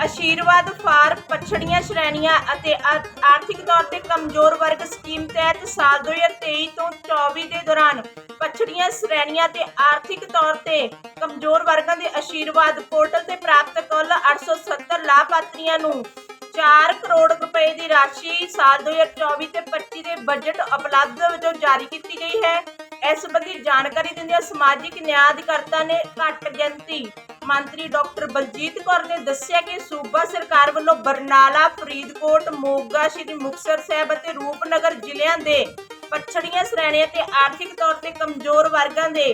ਆਸ਼ੀਰਵਾਦ for, ਪਛੜੀਆਂ ਸ਼੍ਰੇਣੀਆਂ ਅਤੇ ਆਰਥਿਕ ਤੌਰ ਤੇ ਕਮਜ਼ੋਰ ਵਰਗ ਸਕੀਮ ਤਹਿਤ ਸਾਲ 2023 ਤੋਂ 24 ਦੇ ਦੌਰਾਨ ਪਛੜੀਆਂ ਸ਼੍ਰੇਣੀਆਂ ਤੇ ਆਰਥਿਕ ਤੌਰ ਤੇ ਕਮਜ਼ੋਰ ਵਰਗਾਂ ਦੇ ਆਸ਼ੀਰਵਾਦ ਪੋਰਟਲ ਤੇ ਪ੍ਰਾਪਤ ਕੁੱਲ 870 ਲਾਭਪਾਤਰੀਆਂ ਨੂੰ 4 ਕਰੋੜ ਰੁਪਏ ਦੀ ਰਾਸ਼ੀ ਸਾਲ 2024 ਤੇ 25 ਦੇ ਬਜਟ ਉਪਲਬਧ ਵਜੋਂ ਜਾਰੀ ਕੀਤੀ ਗਈ ਹੈ। ਇਸ ਸੰਬੰਧੀ ਜਾਣਕਾਰੀ ਦਿੰਦਿਆਂ ਸਮਾਜਿਕ ਨਿਆਂ ਅਧਿਕਾਰਤਾ ਨੇ ਘੱਟ ਗਿਣਤੀ ਮੰਤਰੀ ਡਾਕਟਰ ਬਲਜੀਤ ਕੌਰ ਨੇ ਦੱਸਿਆ ਕਿ ਸੂਬਾ ਸਰਕਾਰ ਵੱਲੋਂ ਬਰਨਾਲਾ, ਫਰੀਦਕੋਟ, ਮੋਗਾ, ਸ਼੍ਰੀ ਮੁਕਤਸਰ ਸਾਹਿਬ ਅਤੇ ਰੂਪਨਗਰ ਜ਼ਿਲ੍ਹਿਆਂ ਦੇ ਪਛੜੀਆਂ ਸ਼੍ਰੇਣੀਆਂ ਤੇ ਆਰਥਿਕ ਤੌਰ ਤੇ ਕਮਜ਼ੋਰ ਵਰਗਾਂ ਦੇ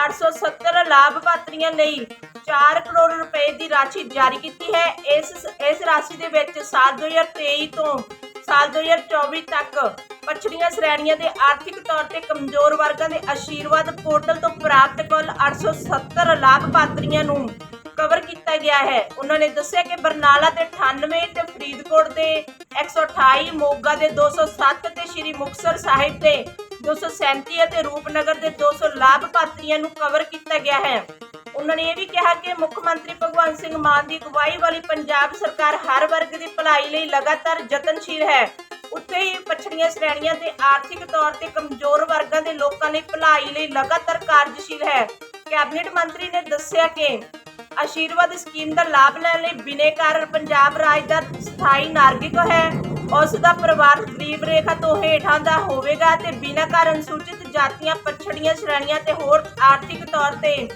870 ਲਾਭਪਾਤਰੀਆਂ ਲਈ 4 ਕਰੋੜ ਰੁਪਏ ਦੀ ਰਾਸ਼ੀ ਜਾਰੀ ਕੀਤੀ ਹੈ। ਇਸ ਇਸ ਰਾਸ਼ੀ ਦੇ ਵਿੱਚ ਸਾਲ 2023 ਤੋਂ ਸਾਲ 2024 ਤੱਕ ਪਛੜੀਆਂ ਸ਼੍ਰੇਣੀਆਂ ਦੇ ਆਰਥਿਕ ਤੌਰ ਤੇ ਕਮਜ਼ੋਰ ਵਰਗਾਂ ਦੇ ਆਸ਼ੀਰਵਾਦ ਪੋਰਟਲ ਤੋਂ ਪ੍ਰਾਪਤ ਕੁੱਲ 870 ਲਾਭਪਾਤਰੀਆਂ ਨੂੰ ਕਵਰ ਕੀਤਾ ਗਿਆ ਹੈ। ਉਹਨਾਂ ਨੇ ਦੱਸਿਆ ਕਿ ਬਰਨਾਲਾ ਦੇ 98 ਤੇ ਫਰੀਦਕੋਟ ਦੇ 128 ਮੋਗਾ ਦੇ 207 ਤੇ ਸ਼੍ਰੀ ਮੁਕਤਸਰ ਸਾਹਿਬ ਦੇ 237 ਅਤੇ ਰੂਪਨਗਰ ਦੇ 200 ਲਾਭਪਾਤਰੀਆਂ ਨੂੰ ਕਵਰ ਕੀਤਾ ਗਿਆ ਹੈ। ਉਹਨਾਂ ਨੇ ਇਹ ਵੀ ਕਿਹਾ ਕਿ ਮੁੱਖ ਮੰਤਰੀ ਭਗਵੰਤ ਸਿੰਘ ਮਾਨ ਦੀ ਅਗਵਾਈ ਵਾਲੀ ਪੰਜਾਬ ਸਰਕਾਰ ਹਰ ਵਰਗ ਦੀ ਭਲਾਈ ਲਈ ਲਗਾਤਾਰ ਯਤਨਸ਼ੀਲ ਹੈ। ਉੱਥੇ ਹੀ ਪਛੜੀਆਂ ਸ਼੍ਰੇਣੀਆਂ ਤੇ ਆਰਥਿਕ ਤੌਰ ਤੇ ਕਮਜ਼ੋਰ ਵਰਗਾਂ ਦੇ ਲੋਕਾਂ ਲਈ ਭਲਾਈ ਲਈ ਲਗਾਤਾਰ ਕਾਰਜਸ਼ੀਲ ਹੈ। ਕੈਬਨਿਟ ਮੰਤਰੀ ਨੇ ਦੱਸਿਆ ਕਿ ਆਸ਼ੀਰਵਾਦ ਸਕੀਮ ਦਾ ਲਾਭ ਲੈਣ ਲਈ ਬਿਨੇਕਾਰ ਪੰਜਾਬ ਰਾਜ ਦਾ ਸਥਾਈ ਨਾਗਰਿਕ ਹੈ। ਉਸ ਦਾ ਪਰਿਵਾਰ ਗਰੀਬ ਰੇਖਾ ਤੋਂ ਹੇਠਾਂ ਦਾ ਹੋਵੇਗਾ ਤੇ ਬਿਨਾਂ ਘਰ ਅਨੁਸੂਚਿਤ ਜਾਤੀਆਂ ਪਛੜੀਆਂ ਸ਼੍ਰੇਣੀਆਂ ਤੇ ਹੋਰ ਆਰਥਿਕ ਤੌਰ ਤੇ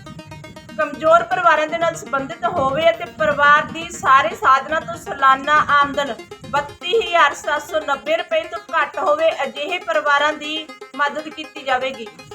ਕਮਜ਼ੋਰ ਪਰਿਵਾਰਾਂ ਦੇ ਨਾਲ ਸੰਬੰਧਿਤ ਹੋਵੇ ਅਤੇ ਪਰਿਵਾਰ ਦੀ ਸਾਰੇ ਸਾਧਨਾਂ ਤੋਂ ਸਾਲਾਨਾ ਆਮਦਨ 32790 ਰੁਪਏ ਤੋਂ ਘੱਟ ਹੋਵੇ, ਅਜਿਹੇ ਪਰਿਵਾਰਾਂ ਦੀ ਮਦਦ ਕੀਤੀ ਜਾਵੇਗੀ।